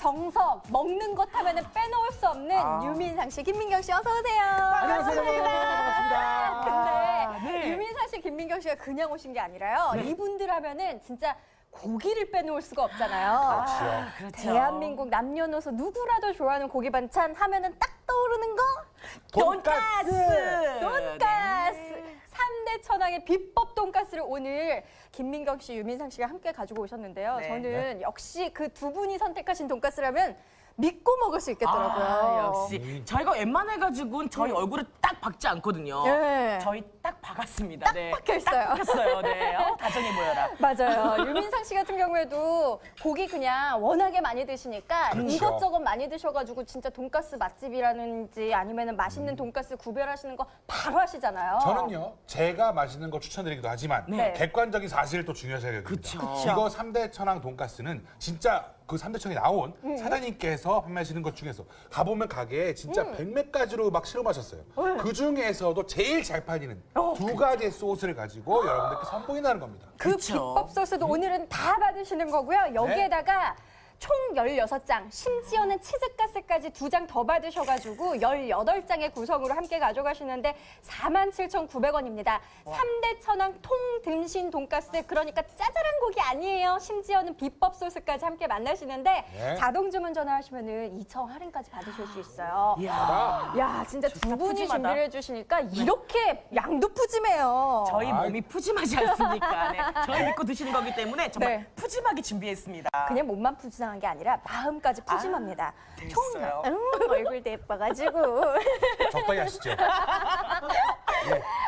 정석, 먹는 것 하면은 빼놓을 수 없는 아. 유민상 씨, 김민경 씨 어서 오세요. 안녕하세요. 반갑습니다. 근데 네. 유민상 씨, 김민경 씨가 그냥 오신 게 아니라요. 이분들 하면은 진짜 고기를 빼놓을 수가 없잖아요. 그렇죠. 대한민국 남녀노소 누구라도 좋아하는 고기 반찬 하면은 딱 떠오르는 거 돈가스. 돈가스. 삼대 천왕의 비법 돈가스를 오늘 김민경 씨, 유민상 씨가 함께 가지고 오셨는데요. 네. 저는 역시 그 두 분이 선택하신 돈가스라면 믿고 먹을 수 있겠더라고요. 아, 역시 저희가 웬만해 가지고는 저희 얼굴을 딱 박지 않거든요. 네. 저희 딱 박았습니다. 네. 박혀 있어요. 딱 박혔어요. 네. 어, 다정해 보여라. 맞아요. 유민상 씨 같은 경우에도 고기 그냥 워낙에 많이 드시니까 그렇죠. 이것저것 많이 드셔가지고 진짜 돈가스 맛집이라든지 아니면 맛있는 돈가스 구별하시는 거 바로 하시잖아요. 저는요, 제가 맛있는 거 추천드리기도 하지만 네. 객관적인 사실을 또 중요시해야 됩니다. 그쵸. 이거 삼대 천왕 돈가스는 진짜 그 삼대 천왕이 나온 음. 사장님께서 판매하시는 것 중에서 가보면 가게에 진짜 음. 백몇 가지로 막 실험하셨어요. 그 중에서도 제일 잘 팔리는 두 가지의 소스를 가지고 여러분들께 선보인다는 겁니다. 그 그쵸. 비법 소스도 오늘은 다 받으시는 거고요. 여기에다가 총 16장, 심지어는 치즈가스까지 두 장 더 받으셔가지고 18장의 구성으로 함께 가져가시는데 47,900원입니다. 삼대 천왕 통등심 돈가스, 그러니까 짜잘한 곡이 아니에요. 심지어는 비법 소스까지 함께 만나시는데 네. 자동 주문 전화하시면 은 2천 할인까지 받으실 수 있어요. 이야. 야, 진짜 두 분이 푸짐하다. 준비를 해주시니까 이렇게 양도 푸짐해요. 저희 아이. 몸이 푸짐하지 않습니까? 네. 저희 믿고 드시는 거기 때문에 정말 네. 푸짐하게 준비했습니다. 그냥 몸만 푸짐 한 게 아니라 마음까지 푸짐합니다. 아, 됐어요. 음, 얼굴도 예뻐가지고. 적당히 하시죠.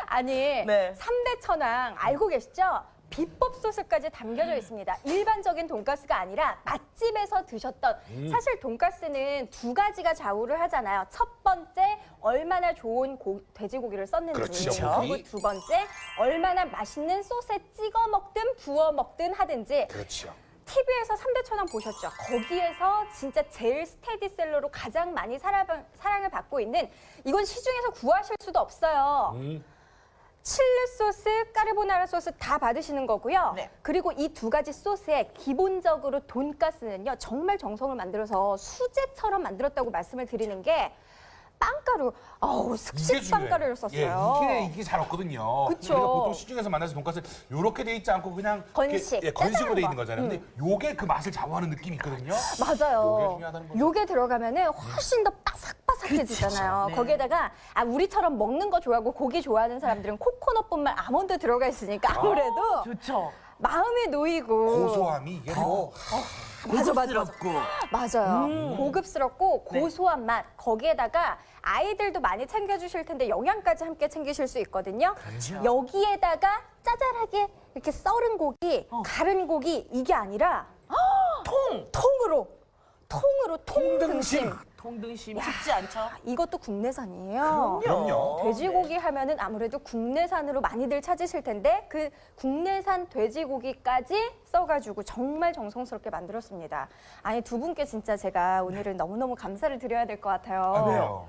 아니, 네. 삼대 천왕 알고 계시죠? 비법 소스까지 담겨져 있습니다. 일반적인 돈가스가 아니라 맛집에서 드셨던 사실 돈가스는 두 가지가 좌우를 하잖아요. 첫 번째 얼마나 좋은 고- 돼지고기를 썼는지 그렇죠. 그리고 두 번째 얼마나 맛있는 소스에 찍어 먹든 부어 먹든 하든지 그렇죠. TV에서 삼대 천왕 보셨죠? 거기에서 진짜 제일 스테디셀러로 가장 많이 사랑, 사랑을 받고 있는 이건 시중에서 구하실 수도 없어요. 음. 칠리 소스, 까르보나라 소스 다 받으시는 거고요. 네. 그리고 이 두 가지 소스에 기본적으로 돈가스는요 정말 정성을 만들어서 수제처럼 만들었다고 말씀을 드리는 게 빵가루, 어우 슥슥 중요해요. 빵가루를 썼어요. 예, 이게 이게 잘 없거든요. 그쵸. 우리가 보통 시중에서 만나서 돈가스 이렇게 돼 있지 않고 그냥 건식, 이렇게, 예, 건식으로 돼 있는 거잖아요. 근데 요게 그 맛을 좌우하는 느낌이 있거든요. 맞아요. 요게 중요하다는 거죠. 요게 들어가면은 훨씬 더 바삭바삭해지잖아요. 네. 거기에다가 아, 우리처럼 먹는 거 좋아하고 고기 좋아하는 사람들은 코코넛뿐만 아몬드 들어가 있으니까 아무래도 좋죠. 마음이 놓이고 고소함이 이게 뭐 맞아, 맞아, 맞아. 고급스럽고. 맞아요. 고급스럽고 네. 고소한 맛. 거기에다가 아이들도 많이 챙겨주실 텐데 영양까지 함께 챙기실 수 있거든요. 그렇죠. 여기에다가 짜잘하게 이렇게 썰은 고기, 어. 가른 고기 이게 아니라 통! 통으로 통으로 통등심. 통등심 쉽지 않죠? 이것도 국내산이에요. 그럼요. 돼지고기 하면은 아무래도 국내산으로 많이들 찾으실 텐데 그 국내산 돼지고기까지 써가지고 정말 정성스럽게 만들었습니다. 아니 두 분께 진짜 제가 오늘은 너무너무 감사를 드려야 될 것 같아요. 아, 왜요?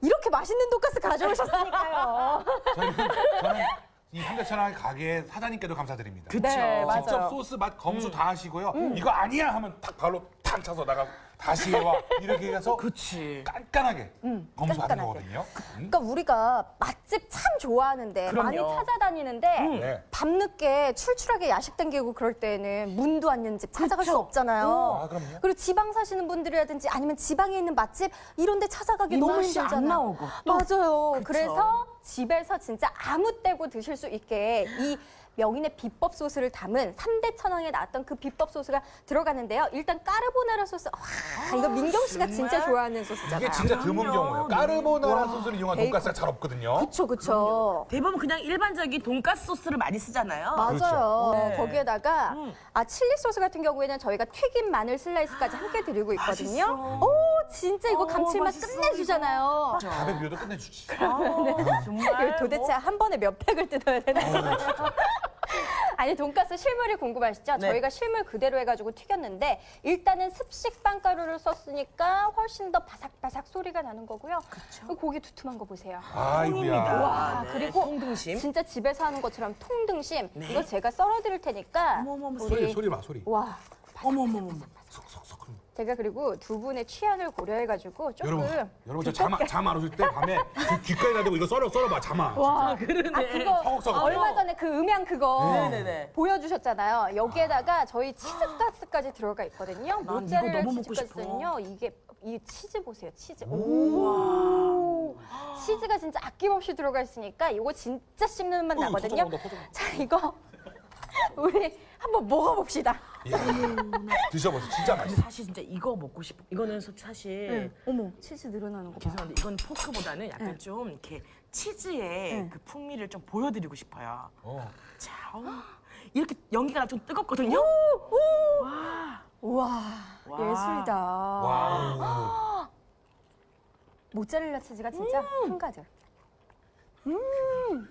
이렇게 맛있는 돈가스 가져오셨으니까요. 저는, 저는 이 삼대천왕 가게 사장님께도 감사드립니다. 그쵸. 네, 맞아요. 직접 소스 맛 검수 다 하시고요. 이거 아니야 하면 탁 발로 탁 차서 나가 다시 해와 이렇게 해서 그치. 깐깐하게 검수하는 깐깐하게. 거거든요. 음. 그러니까 우리가 맛집 참 좋아하는데 그럼요. 많이 찾아다니는데 네. 밤늦게 출출하게 야식 땡기고 그럴 때는 문도 안 연 집 찾아갈 수 그쵸. 없잖아요. 아, 그럼요. 그리고 지방 사시는 분들이라든지 아니면 지방에 있는 맛집 이런 데 찾아가기 너무 안 힘들잖아요. 나오고 또. 맞아요. 그쵸. 그래서 집에서 진짜 아무 때고 드실 수 있게 이 명인의 비법 소스를 담은 삼대 천왕에 나왔던 그 비법 소스가 들어가는데요. 일단 까르보나라 소스. 와, 이거 민경 씨가 진짜 정말? 좋아하는 소스잖아요. 이게 진짜 드문 그럼요. 경우예요. 까르보나라 소스를 이용한 베이컨. 돈가스가 잘 없거든요. 그쵸, 그쵸. 대부분 그냥 일반적인 돈가스 소스를 많이 쓰잖아요. 맞아요. 그렇죠. 네. 거기에다가 음. 아 칠리 소스 같은 경우에는 저희가 튀김 마늘 슬라이스까지 함께 드리고 있거든요. 맛있어. 오 진짜 이거 어, 감칠맛 맛있어, 끝내주잖아요. 밥에 비워도 끝내주지. 아, 정말 이거 도대체 뭐. 한 번에 몇 팩을 뜯어야 되나요? 아니 돈가스 실물이 궁금하시죠? 네. 저희가 실물 그대로 해가지고 튀겼는데 일단은 습식 빵가루를 썼으니까 훨씬 더 바삭바삭 소리가 나는 거고요. 그 고기 두툼한 거 보세요. 아이고야. 와 네, 그리고 통등심. 진짜 집에서 하는 것처럼 통등심 네. 이거 제가 썰어 드릴 테니까 어머머머, 소리 소리 봐 소리. 와 어머머머머. 속속속 그럼. 제가 그리고 두 분의 취향을 고려해가지고 조금 여러분, 여러분 저잠안 오실 때 밤에 그 귀까지 대고 이거 썰어 썰어봐 잠아. 와, 그러네. 아 그거 서걱서걱. 얼마 전에 그 음향 그거 네네네. 보여주셨잖아요. 여기에다가 저희 치즈 가스까지 들어가 있거든요. 이거 모짜렐라 너무 먹고 치즈가스는요. 이게 이 치즈 보세요. 치즈. 오. 치즈가 진짜 아낌없이 들어가 있으니까 이거 진짜 씹는 맛 어이구, 나거든요. 자 이거 우리 한번 먹어봅시다. 이야, 드셔보세요. 진짜 맛있어. 사실 진짜 이거 먹고 싶어. 이거는 소- 사실 네. 어머 치즈 늘어나는 거 봐. 죄송한데 이건 포크보다는 약간 좀 이렇게 치즈의 그 풍미를 좀 보여드리고 싶어요. 어. 자, 어. 이렇게 연기가 좀 뜨겁거든요. 우와 와. 예술이다. 와우. 모짜렐라 치즈가 진짜 한 가지. 음.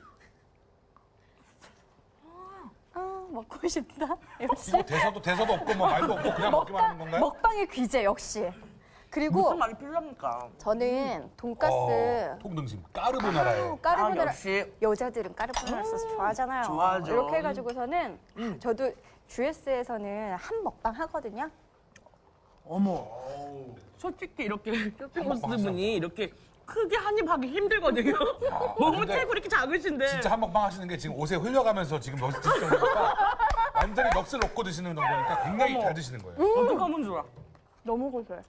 아 먹고 싶다. 역시 이거 대사도 대사도 없고 뭐 말도 없고 그냥 먹기만 하는 건가요? 먹방의 귀재 역시. 그리고 무슨 말이 필요합니까? 저는 돈가스 어, 통등심 까르보나라에. 까르보나라 아, 역시 여자들은 까르보나라 소스 좋아하잖아요. 좋아하죠. 이렇게 해가지고서는 저도 GS에서는 한 먹방 하거든요. 어머. 솔직히 이렇게 쇼핑 먹방 분이 이렇게 크게 한입 하기 힘들거든요. 몸은 근데 체구 이렇게 작으신데. 진짜 한 먹방 하시는 게 지금 옷에 흘려가면서 지금 넋 드시는 거니까 완전히 넋을 놓고 드시는 정도니까 굉장히 어머. 잘 드시는 거예요. 어떻게 하면 좋아? 너무 고소해.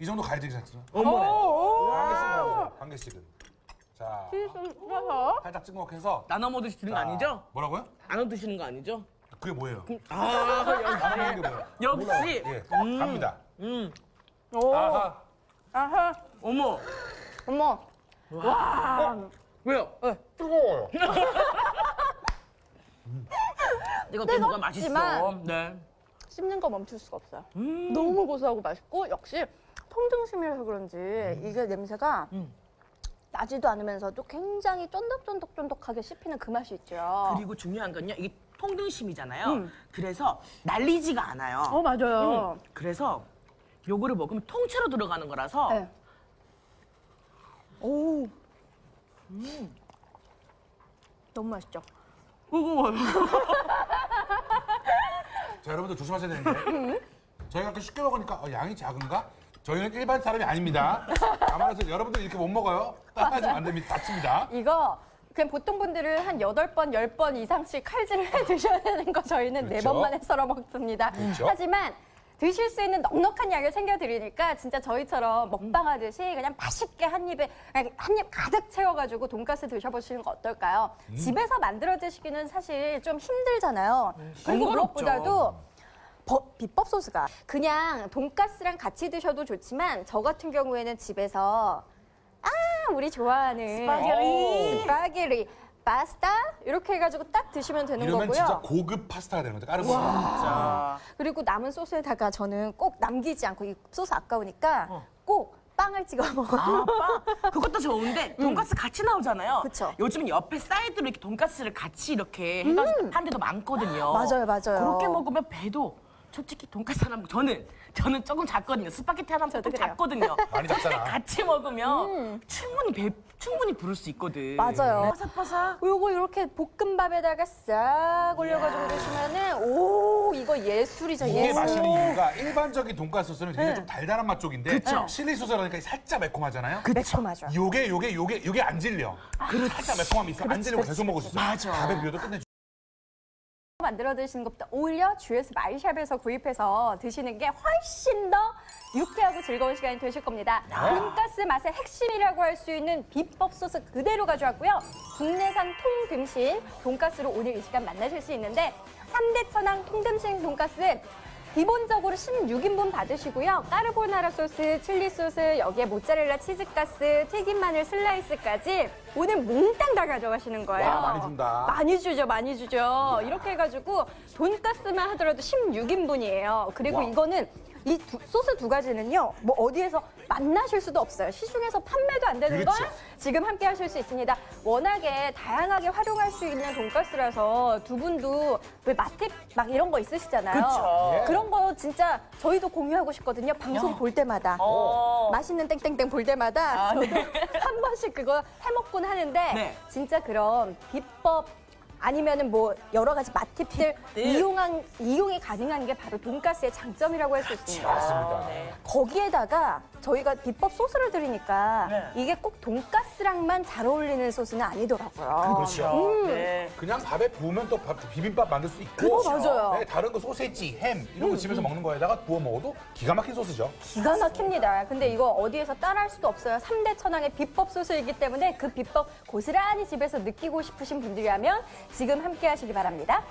이 정도 가야 되지 않습니까? 어머. 한 개씩은. 한 개씩은. 자, 넣어서 살짝 찍먹해서. 나눠 먹 드시는 거 아니죠? 뭐라고요? 나눠 드시는 거 아니죠? 그게 뭐예요? 아, 나눠 먹는 게 뭐예요? 역시. 예, 갑니다. 음. 오. 아하. 아하. 어머. 어머. 왜요? 뜨거워요. 이거 또 뭐가 맛있어. 뜨겁지만 네. 씹는 거 멈출 수가 없어요. 음. 너무 고소하고 맛있고 역시 통등심이라서 그런지 이게 냄새가 음. 나지도 않으면서도 굉장히 쫀득쫀득쫀득하게 씹히는 그 맛이 있죠. 그리고 중요한 건요. 이게 통등심이잖아요. 음. 그래서 날리지가 않아요. 어 맞아요. 음. 그래서 요거를 먹으면 통째로 들어가는 거라서 네. 오. 너무 맛있죠. 자, 여러분들 조심하셔야 되는데. 저희가 그 쉽게 먹으니까 어, 양이 작은가? 저희는 일반 사람이 아닙니다. 가만히서 여러분들 이렇게 못 먹어요. 따라하시면 안 됩니다. 다칩니다. 이거 그냥 보통 분들은 한 여덟 번 열 번 이상씩 칼질을 해 드셔야 되는 거 저희는 네 그렇죠. 번만에 썰어 먹습니다. 그렇죠. 하지만 드실 수 있는 넉넉한 양을 챙겨드리니까 진짜 저희처럼 먹방하듯이 그냥 맛있게 한 입에 한 입 가득 채워가지고 돈가스 드셔보시는 거 어떨까요? 음. 집에서 만들어 드시기는 사실 좀 힘들잖아요. 그리고 번거롭죠. 무엇보다도 버- 비법 소스가 그냥 돈가스랑 같이 드셔도 좋지만 저 같은 경우에는 집에서 아 우리 좋아하는 스파게티. 스파게티 파스타 이렇게 해가지고 딱 드시면 되는 이러면 거고요. 진짜 고급 파스타가 되는 거죠. 까르보나라. 자, 그리고 남은 소스에다가 저는 꼭 남기지 않고 이 소스 아까우니까 어. 꼭 빵을 찍어 먹어요. 아, 빵. 그것도 좋은데 돈가스 같이 나오잖아요. 그쵸. 요즘은 옆에 사이드로 이렇게 돈가스를 같이 이렇게 해가지고 하는 데도 많거든요. 맞아요, 맞아요. 그렇게 먹으면 배도 솔직히 돈가스 하나 먹- 저는 저는 조금 작거든요. 스파게티 하나 저도 조금 그래요. 작거든요. 많이 작잖아. 같이 먹으면 충분히 배 충분히 부를 수 있거든. 음. 맞아요. 바삭바삭. 요거 이렇게 볶음밥에다가 싹 올려가지고 드시면은 오 이거 예술이죠 이게 예술. 맛있는 이유가 일반적인 돈가스 소스는 굉장히 네. 좀 달달한 맛 쪽인데 그쵸. 칠리 소스라니까 살짝 매콤하잖아요. 매콤하죠. 요게 요게 요게 요게 안 질려. 살짝 매콤함이 있어. 안 질리고 계속 먹을 수 있어. 맞아. 밥에 비워도 끝내. 만들어 드시는 것보다 오히려 GS 마이샵에서 구입해서 드시는 게 훨씬 더 유쾌하고 즐거운 시간이 되실 겁니다. 돈가스 맛의 핵심이라고 할 수 있는 비법 소스 그대로 가져왔고요. 국내산 통등심 돈가스로 오늘 이 시간 만나실 수 있는데 삼대 천왕 통등심 돈가스 기본적으로 16인분 받으시고요. 까르보나라 소스, 칠리 소스, 여기에 모짜렐라 치즈가스, 튀김 마늘 슬라이스까지 오늘 몽땅 다 가져가시는 거예요. 와, 많이 준다. 많이 주죠, 많이 주죠. 이렇게 해가지고 돈가스만 하더라도 16인분이에요. 그리고 와. 이거는 이 두- 소스 두 가지는요, 뭐 어디에서 만나실 수도 없어요. 시중에서 판매도 안 되는 그렇죠. 걸 지금 함께 하실 수 있습니다. 워낙에 다양하게 활용할 수 있는 돈가스라서 두 분도 왜 맛팁 막 이런 거 있으시잖아요. 그쵸. 그런 거 진짜 저희도 공유하고 싶거든요. 방송 볼 때마다. 어. 맛있는 땡땡땡 볼 때마다 아, 저도 네. 한 번씩 그거 해먹곤 하는데 네. 진짜 그런 비법 아니면은 뭐 여러 가지 맛팁들 네. 이용한 이용이 가능한 게 바로 돈가스의 장점이라고 할 수 있습니다. 맞습니다. 네. 거기에다가 저희가 비법 소스를 드리니까 네. 이게 꼭 돈가스랑만 잘 어울리는 소스는 아니더라고요. 그렇죠. 네. 그냥 밥에 부으면 또 밥, 비빔밥 만들 수 있고. 그거 맞아요. 음, 네, 다른 거 소세지, 햄 이런 거 집에서 먹는 거에다가 부어 먹어도 기가 막힌 소스죠. 기가 막힙니다. 근데 이거 어디에서 따라할 수도 없어요. 삼대 천왕의 비법 소스이기 때문에 그 비법 고스란히 집에서 느끼고 싶으신 분들이라면 지금 함께 하시기 바랍니다.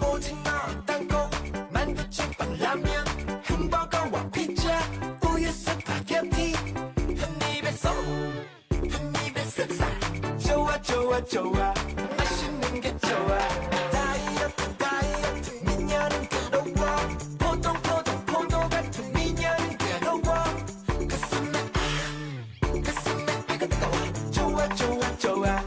오징어 땅 좋아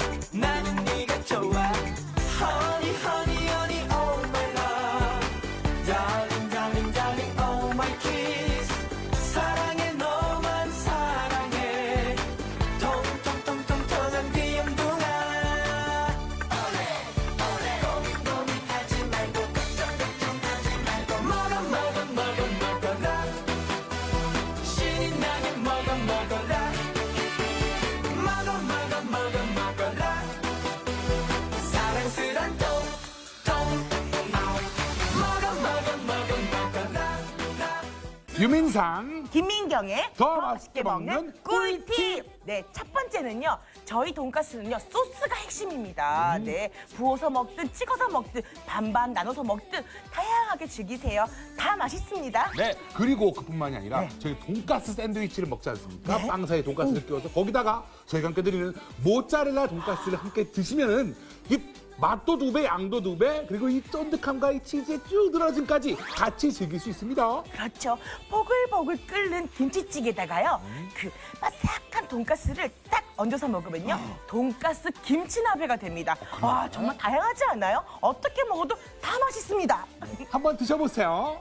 유민상 김민경의 더 맛있게 먹는 꿀팁. 네, 첫 번째는요. 저희 돈가스는요. 소스가 핵심입니다. 음. 네, 부어서 먹든 찍어서 먹든 반반 나눠서 먹든 다양하게 즐기세요. 다 맛있습니다. 네, 그리고 그뿐만이 아니라 네. 저희 돈가스 샌드위치를 먹지 않습니까? 빵 사이에 돈가스를 끼워서 거기다가 저희가 함께 드리는 모짜렐라 돈가스를 함께 드시면은 이 맛도 두 배, 양도 두 배, 그리고 이 쫀득함과 이 치즈의 쭉 늘어짐까지 같이 즐길 수 있습니다. 그렇죠. 보글보글 끓는 김치찌개에다가요. 음. 그 바삭한 돈가스를 딱 얹어서 먹으면요. 돈가스 김치나베가 됩니다. 아, 와, 정말 다양하지 않아요? 어떻게 먹어도 다 맛있습니다. 한번 드셔보세요.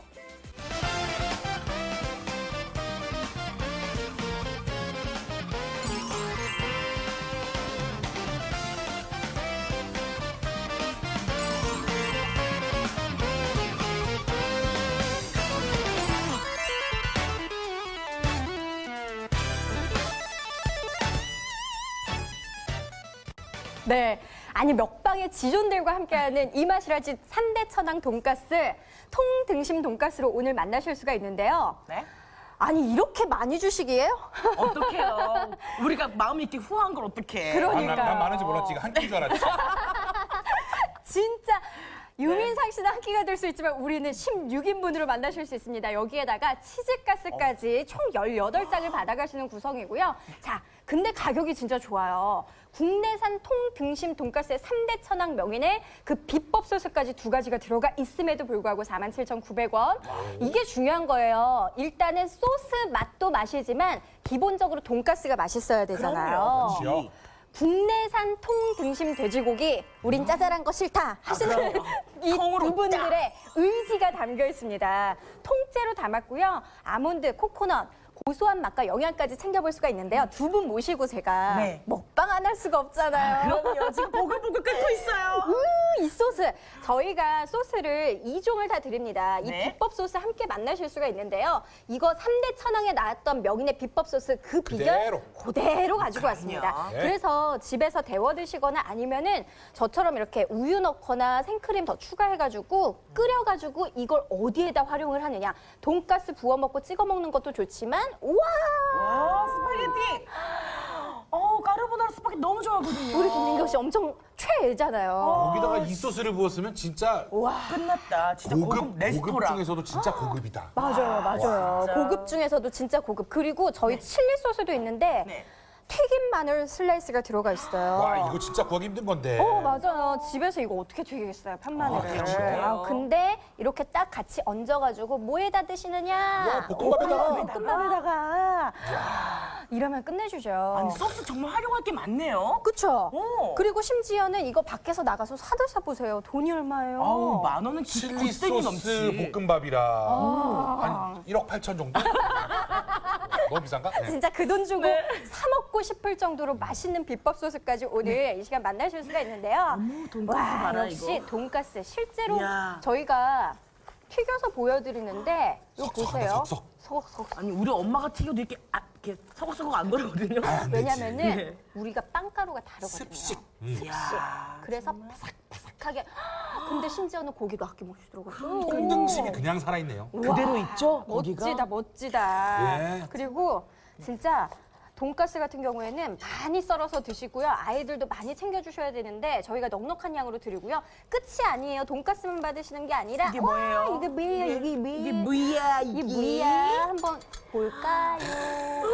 네. 아니 먹방의 지존들과 함께하는 이 맛이라지 삼대 천왕 돈가스 통등심 돈가스로 오늘 만나실 수가 있는데요. 네? 아니 이렇게 많이 주시기에요? 어떡해요. 우리가 마음이 이렇게 후한 걸 어떡해. 그러- 난, 난, 그러니까요. 많은지 몰랐지. 이거 한 끼인 줄 알았지. 진짜 유민상 씨는 한 끼가 될 수 있지만 우리는 16인분으로 만나실 수 있습니다. 여기에다가 치즈가스까지 총 18장을 받아가시는 구성이고요. 자, 근데 가격이 진짜 좋아요. 국내산 통등심 돈가스의 삼대 천왕 명인의 그 비법 소스까지 두 가지가 들어가 있음에도 불구하고 47,900원. 이게 중요한 거예요. 일단은 소스 맛도 맛이지만 기본적으로 돈가스가 맛있어야 되잖아요. 그렇지요. 국내산 통 등심 돼지고기 우린 짜잘한 거 싫다 하시는 이 아, 통으로 두 분들의 의지가 담겨 있습니다. 통째로 담았고요. 아몬드, 코코넛, 고소한 맛과 영양까지 챙겨볼 수가 있는데요. 두 분 모시고 제가 네. 먹방 안 할 수가 없잖아요. 그럼요. 지금 보글보글 끓고 있어요. 음, 이 소스 저희가 소스를 이종을다 드립니다. 이 네. 비법 소스 함께 만나실 수가 있는데요. 이거 삼대 천왕에 나왔던 명인의 비법 소스 그 비결 그대로. 그대로 가지고 왔습니다. 네. 그래서 집에서 데워 드시거나 아니면은 저처럼 이렇게 우유 넣거나 생크림 더 추가해가지고 끓여가지고 이걸 어디에다 활용을 하느냐. 돈가스 부어 먹고 찍어 먹는 것도 좋지만 우와 와, 스파게티. 어, 까르보나라 스파게티 너무 좋아하거든요. 우리 김민경 씨 엄청 최애잖아요. 거기다가 이 소스를 부었으면 진짜 끝났다. 진짜 고급, 고급, 고급 레스토랑. 중에서도 진짜 고급이다. 맞아요, 맞아요. 진짜. 고급 중에서도 진짜 고급. 그리고 저희 칠리 소스도 있는데 네. 튀김 마늘 슬라이스가 들어가 있어요. 와, 이거 진짜 구하기 힘든 건데. 어 맞아요. 집에서 이거 어떻게 튀기겠어요, 판마늘을. 그렇죠. 아, 근데 이렇게 딱 같이 얹어가지고 뭐에다 드시느냐? 와, 볶음밥에다가. 오, 볶음밥에다가. 이러면 끝내주죠. 아니 소스 정말 활용할 게 많네요. 그쵸? 오. 그리고 심지어는 이거 밖에서 나가서 사들 사보세요. 돈이 얼마예요? 아우 만 원은 진짜 칠리 곱셈이 소스 넘지. 볶음밥이라 아. 한 1억 8천 정도? 너무 비싼가? 네. 진짜 그 돈 주고 네. 사 먹고 싶을 정도로 맛있는 비법 소스까지 오늘 이 시간 만나실 수가 있는데요. 어머, 돈가스 와, 봐라, 역시 이거. 돈가스 실제로 이야. 저희가 튀겨서 보여드리는데 이거 보세요. 석석. 석석. 아니 우리 엄마가 튀겨도 이렇게 아, 이렇게 서걱서걱 안 그러거든요. 아, 안 되지. 왜냐면은 네. 우리가 빵가루가 다르거든요. 습식. 이야. 그래서 바삭바삭 하게. 근데 심지어는 고기도 아낌없이 들어갔어요. 등심이 그냥 살아있네요. 그대로 있죠? 멋지다, 거기가? 멋지다. 예. 그리고 진짜 돈가스 같은 경우에는 많이 썰어서 드시고요. 아이들도 많이 챙겨주셔야 되는데 저희가 넉넉한 양으로 드리고요. 끝이 아니에요. 돈가스만 받으시는 게 아니라 이게 뭐예요? 와, 이게 뭐예요? 이게 뭐예요? 이게 뭐야 이게 이게? 뭐야? 한번 볼까요?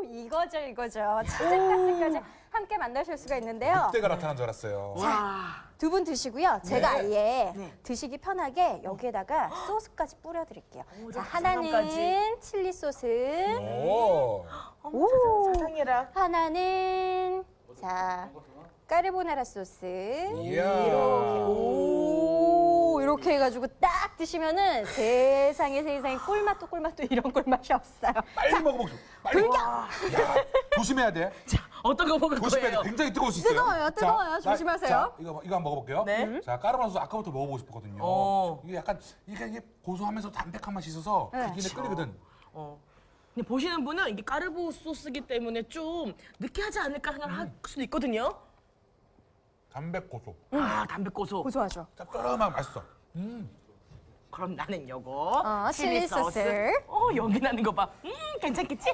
오! 이거죠, 이거죠. 치즈가스까지 함께 만나실 수가 있는데요. 때가 나타난 줄 알았어요. 와. 두 분 드시고요. 제가 아예 네. 드시기 편하게 여기에다가 소스까지 뿌려드릴게요. 자, 하나는. 칠리 소스, 오. 오. 사상해라. 하나는 자 까르보나라 소스. 이야. 오 이렇게 해가지고 딱 드시면은 세상에 세상에 꿀맛도 꿀맛도 이런 꿀맛이 없어요. 빨리 먹어보고 빨리. 야, 조심해야 돼. 자 어떤 거 먹을 조심해야 돼. 거예요? 굉장히 뜨거울 수 있어요. 뜨거워요, 뜨거워요. 자, 조심하세요. 자, 이거 이거 한번 먹어볼게요. 네. 자, 까르보나 소스 아까부터 먹어보고 싶었거든요. 어. 이게 약간 이게, 이게 고소하면서 담백한 맛이 있어서 네. 기기에 끌리거든. 어. 근데 보시는 분은 이게 까르보 소스기 때문에 좀 느끼하지 않을까 생각할 수도 있거든요. 담백 고소. 아 담배 고소. 고소하죠. 짭조름한 맛있어. 음. 그럼 나는 요거 어, 칠리 소스. 어 연기 나는 거 봐. 음 괜찮겠지?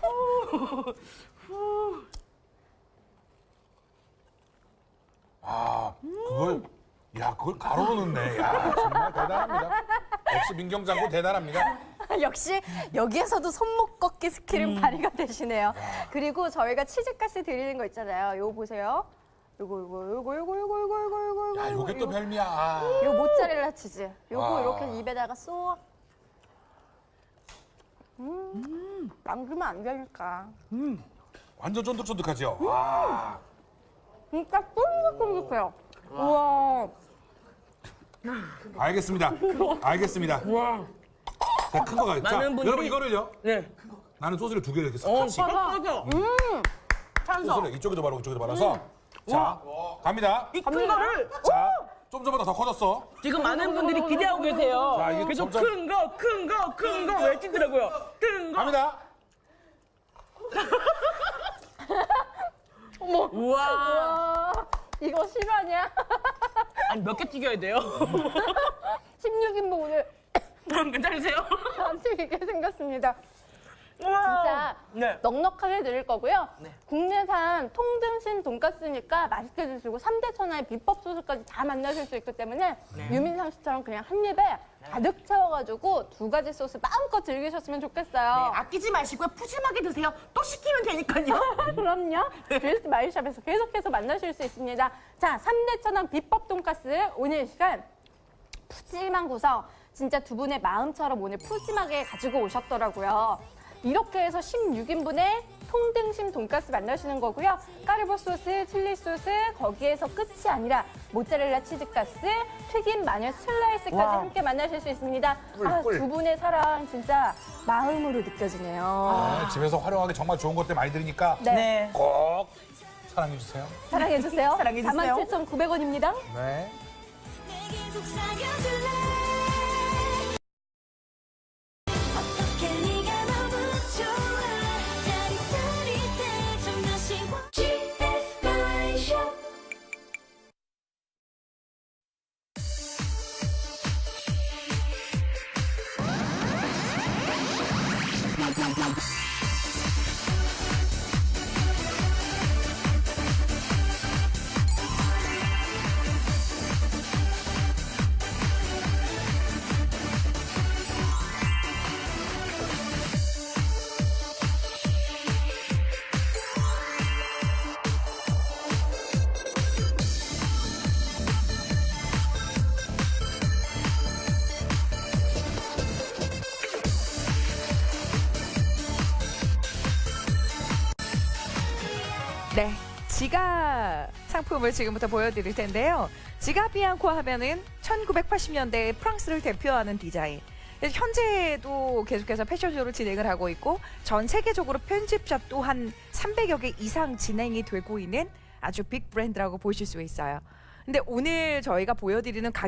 후. 후. 아, 그걸 야, 그걸 가로로 넣네. 야, 정말 대단합니다. 역시 민경 장군 대단합니다. 역시 여기에서도 손목 꺾기 스킬은 발휘가 되시네요. 그리고 저희가 치즈가스 드리는 거 있잖아요. 요거 보세요. 요거 요거 요거 요거 요거 요거 요거 요거 야, 요거 요게 또 별미야. 아. 요 모짜렐라 치즈. 요거 와. 이렇게 입에다가 쏙. 음, 남기면 안 되니까. 완전 쫀득쫀득하죠? 와. 진짜 쫀득쫀득해요. 우와. 알겠습니다. 알겠습니다. 와. 자, 큰거 가겠죠? 자, 많은 분들이- 여러분 이거를요. 네. 나는 소스를 두 개를 이렇게 싹어 같이. 맞아. 음. 찬성. 소스를 이쪽에도 바르고 이쪽에도 발라서. 자, 갑니다. 이큰 거를 자, 좀 전보다 더 커졌어. 지금 많은 분들이 기대하고 계세요. 자, 이게 계속 점점- 큰 거, 큰 거, 큰 거 외치더라고요. 큰 거. 갑니다. 우와. 아, 이거 실화냐? 아니 몇 개 튀겨야 돼요? 16인분 오늘 괜찮으세요? 안 튀기게 생겼습니다. 진짜 네. 넉넉하게 드릴 거고요. 네. 국내산 통등심 돈가스니까 맛있게 드시고 삼대 천하의 비법 소스까지 다 만나실 수 있기 때문에 네. 유민상 씨처럼 그냥 한 입에 가득 채워가지고 두 가지 소스 마음껏 즐기셨으면 좋겠어요. 아끼지 마시고요. 푸짐하게 드세요. 또 시키면 되니까요. 그럼요. 릴스 마이샵에서 계속해서 만나실 수 있습니다. 자, 삼대 천왕 비법 돈가스 오늘 시간 푸짐한 구성 진짜 두 분의 마음처럼 오늘 푸짐하게 가지고 오셨더라고요. 이렇게 해서 16인분의 통등심 돈가스 만나시는 거고요. 까르보 소스, 칠리 소스, 거기에서 끝이 아니라 모짜렐라 치즈가스, 튀김 마늘 슬라이스까지 와. 함께 만나실 수 있습니다. 꿀, 아, 꿀. 두 분의 사랑 진짜 마음으로 느껴지네요. 아, 집에서 활용하기 정말 좋은 것들 많이 들으니까 네. 꼭 사랑해주세요. 사랑해주세요. 사랑해주세요. 47,900원입니다. 네. 내게 속삭여줄래 지갑 상품을 지금부터 보여드릴 텐데요. 지갑 비앙코 하면은 1980년대 프랑스를 대표하는 디자인. 현재도 계속해서 패션쇼를 진행을 하고 있고 전 세계적으로 편집샵 또한 300여 개 이상 진행이 되고 있는 아주 빅 브랜드라고 보실 수 있어요. 근데 오늘 저희가 보여드리는 가